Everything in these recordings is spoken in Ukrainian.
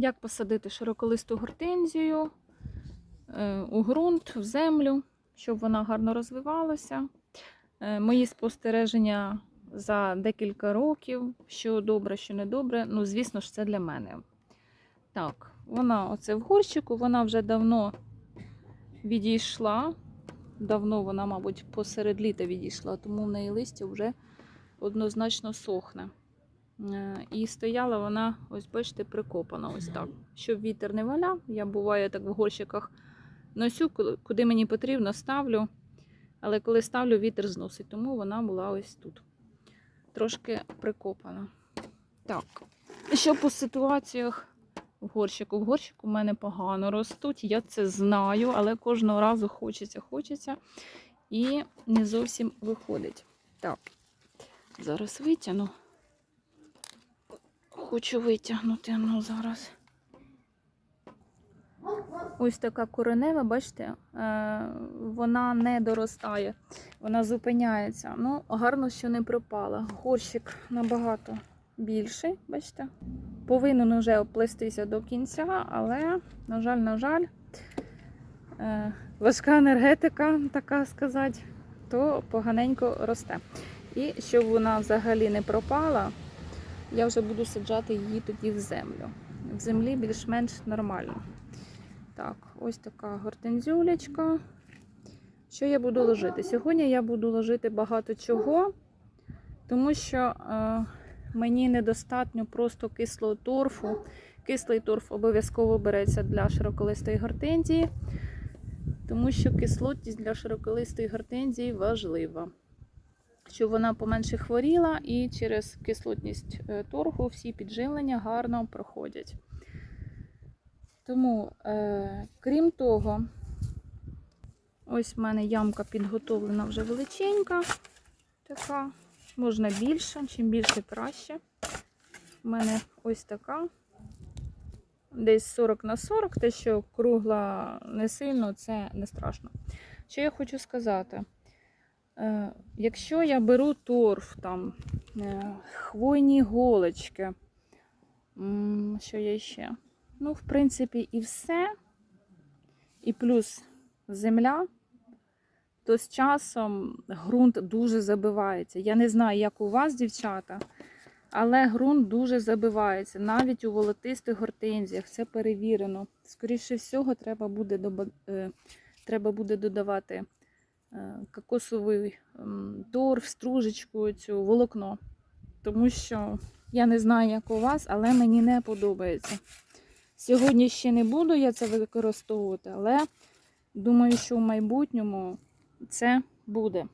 Як посадити широколисту гортензію е, у ґрунт, в землю, щоб вона гарно розвивалася. Е, Мої спостереження за декілька років, що добре, що не добре. Ну, звісно ж, це для мене. Так, вона оце в горщику, вона вже давно відійшла. Давно вона, мабуть, посеред літа відійшла, тому в неї листя вже однозначно сохне. Е, І стояла вона, ось бачите, прикопана ось так. Щоб вітер не валяв. Я буває так в горщиках носю, куди мені потрібно, ставлю. Але коли ставлю, вітер зносить, тому вона була ось тут. Трошки прикопана. Так. Що по ситуаціях в горщику? В горщику в мене погано ростуть, я це знаю, але кожного разу хочеться, хочеться. І не зовсім виходить. Так, зараз витягну. Хочу витягнути, ну зараз. Ось така коренева, бачите, е, вона не доростає, вона зупиняється. Ну, гарно, що не пропала. Горщик набагато більший, бачите. Повинен уже оплестися до кінця, але, на жаль, на жаль, е, важка енергетика, така сказати, то поганенько росте. І щоб вона взагалі не пропала, я вже буду саджати її тоді в землю. В землі більш-менш нормально. Так, ось така гортензюлечка. Що я буду ложити? Сьогодні я буду ложити багато чого, тому що е, мені недостатньо просто кислого торфу. Кислий торф обов'язково береться для широколистої гортензії, тому що кислотність для широколистої гортензії важлива. Щоб вона поменше хворіла і через кислотність е, торфу всі підживлення гарно проходять. Тому, е, крім того, ось в мене ямка підготовлена вже величенька. Така, можна більше, чим більше краще. У мене ось така. Десь 40 на 40, те, що кругла не сильно, це не страшно. Що я хочу сказати? Е, якщо я беру торф, там, е, хвойні голочки, що є ще? Ну, в принципі, і все. І плюс земля, то з часом ґрунт дуже забивається. Я не знаю, як у вас, дівчата, але ґрунт дуже забивається. Навіть у волотистих гортензіях це перевірено. Скоріше всього, треба буде, е, треба буде додавати кокосовий м, торф, стружечку, цю волокно. Тому що я не знаю, як у вас, але мені не подобається. Сьогодні ще не буду я це використовувати, але думаю, що в майбутньому це буде.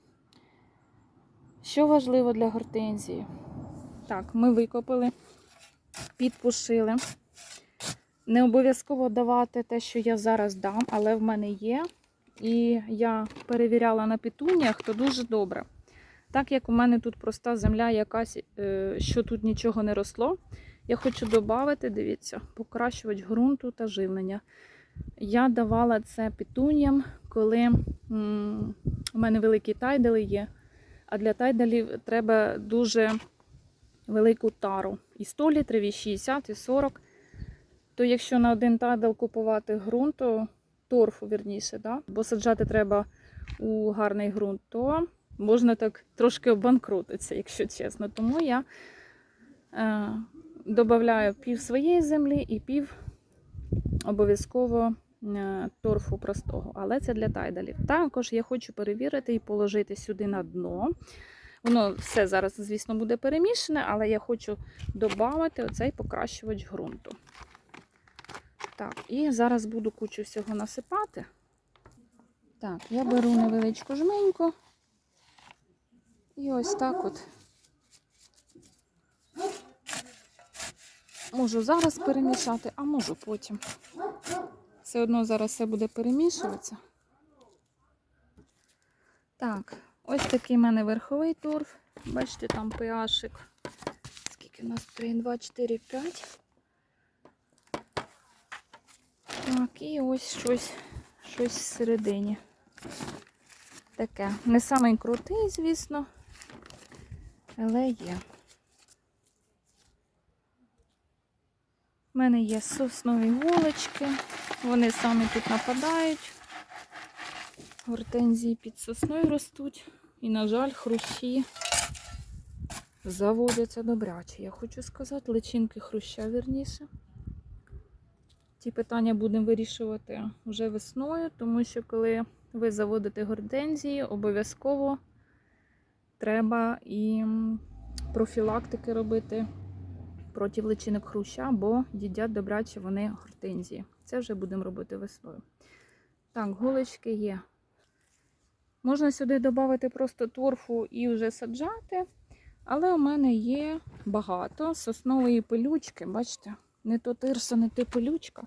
Що важливо для гортензії? Так, ми викопали, підпушили. Не обов'язково давати те, що я зараз дам, але в мене є. І я перевіряла на петуніях, то дуже добре. Так як у мене тут проста земля, якась, е, що тут нічого не росло, я хочу додати, дивіться, покращувач ґрунту та живлення. Я давала це петуням, коли у мене великі тайдали є. А для тайдалів треба дуже велику тару. І 100 літрів, і 60, і 40. То якщо на один тайдал купувати ґрунт, то торфу, вірніше, да? бо саджати треба у гарний ґрунт, то можна так трошки обанкрутитися, якщо чесно. Тому я е, додаю пів своєї землі і пів обов'язково е, торфу простого. Але це для тайдалів. Також я хочу перевірити і положити сюди на дно. Воно все зараз, звісно, буде перемішане, але я хочу додати оцей покращувач ґрунту. Так, і зараз буду кучу всього насипати. Так, я беру невеличку жменьку. І ось так от. Можу зараз перемішати, а можу потім. Все одно зараз все буде перемішуватися. Так, ось такий в мене верховий торф. Бачите, там pH. Скільки у нас 3, 2, 4, 5. Так, і ось щось, щось всередині. Таке. Не самий крутий, звісно, але є. У мене є соснові голочки, вони самі тут нападають. Гортензії під сосною ростуть. І, на жаль, хрущі заводяться добряче. Я хочу сказати, личинки хруща вірніше. Ті питання будемо вирішувати вже весною, тому що коли ви заводите гортензії, обов'язково треба і профілактики робити проти личинок хруща, бо їдять добряче вони гортензії. Це вже будемо робити весною. Так, голочки є. Можна сюди додати просто торфу і вже саджати, але у мене є багато соснової пилючки. Бачите, не то тирса, не то пилючка.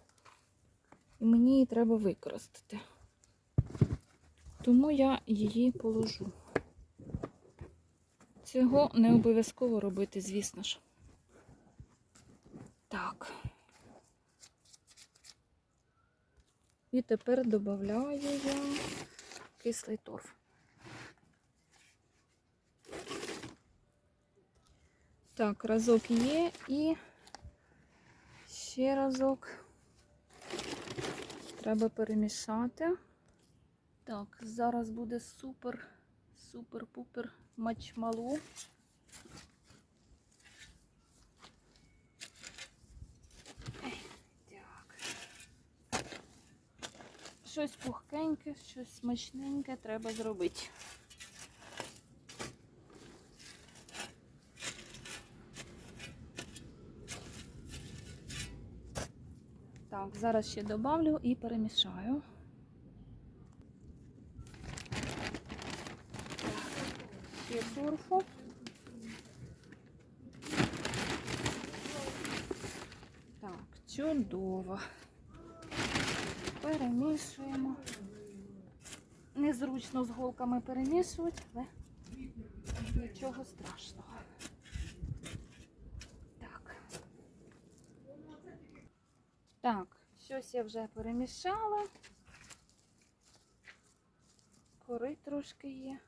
І мені її треба використати. Тому я її положу. Цього не обов'язково робити, звісно ж. Так. І тепер додаю я кислий торф. Так, разок є і ще разок треба перемішати. Так, зараз буде супер, супер-пупер мачмалу. Щось пухкеньке, щось смачненьке треба зробити. Так, зараз ще добавлю і перемішаю. Ще торфу. Так, чудово. Перемішуємо. Незручно з голками перемішувати, але нічого страшного. Так. Так, щось я вже перемішала. Кори трошки є.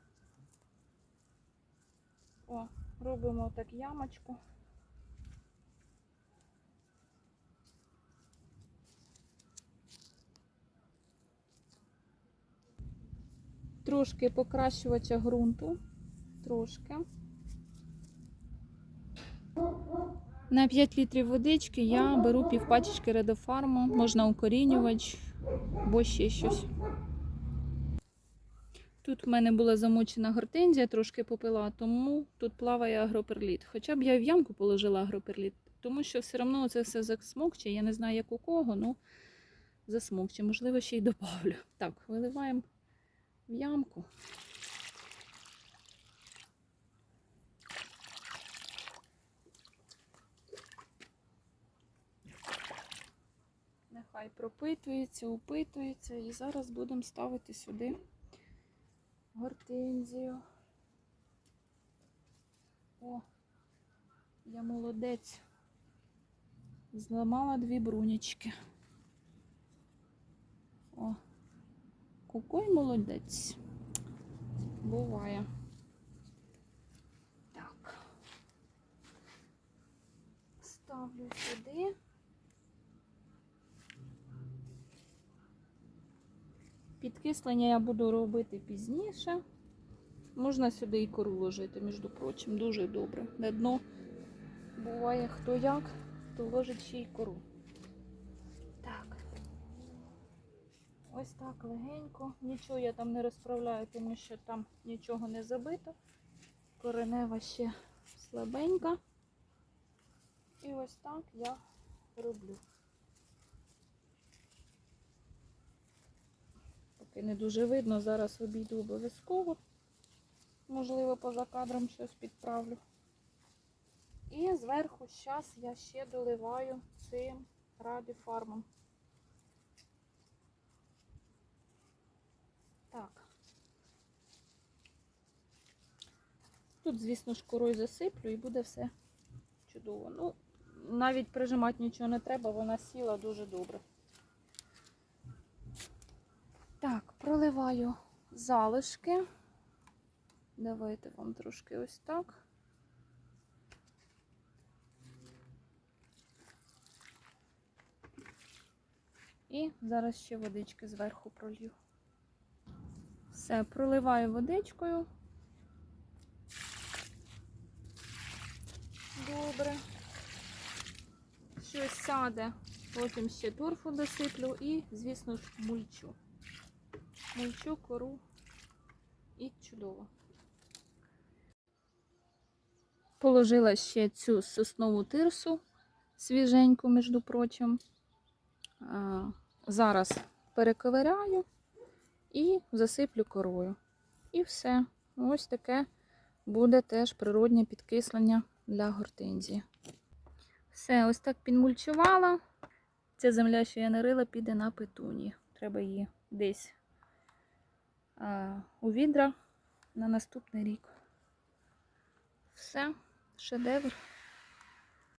О, робимо так ямочку. Трошки покращувача ґрунту. Трошки. На 5 літрів водички я беру півпачечки редофарму, можна укорінювач, або ще щось. Тут в мене була замочена гортензія, трошки попила, тому тут плаває агроперліт. Хоча б я в ямку положила агроперліт, тому що все одно це все засмокче. Я не знаю, як у кого, ну засмокче. Можливо, ще й добавлю. Так, виливаємо в ямку. Нехай пропитується, упитується. І зараз будемо ставити сюди гортензію. О, я молодець. Зламала дві брунічки. О, кукой молодець. Буває. Так. Ставлю сюди. Підкислення я буду робити пізніше. Можна сюди і кору ложити, між прочим, дуже добре. На дно буває хто як, то ложить ще й кору. Так. Ось так легенько. Нічого я там не розправляю, тому що там нічого не забито. Коренева ще слабенька. І ось так я роблю. Поки не дуже видно, зараз обійду обов'язково. Можливо, поза кадром щось підправлю. І зверху зараз я ще доливаю цим радіфармом. Так. Тут, звісно ж, корою засиплю і буде все чудово. Ну, навіть прижимати нічого не треба, вона сіла дуже добре. Так, проливаю залишки. Давайте вам трошки ось так. І зараз ще водички зверху пролью. Все, проливаю водичкою. Добре. Щось сяде. Потім ще торфу досиплю і, звісно ж, мульчу. Мульчу кору і чудово. Положила ще цю соснову тирсу свіженьку, між прочим. Зараз перековиряю і засиплю корою. І все. Ось таке буде теж природнє підкислення для гортензії. Все, ось так підмульчувала. Ця земля, що я нарила, піде на петуні. Треба її десь у відра на наступний рік. Все, шедевр.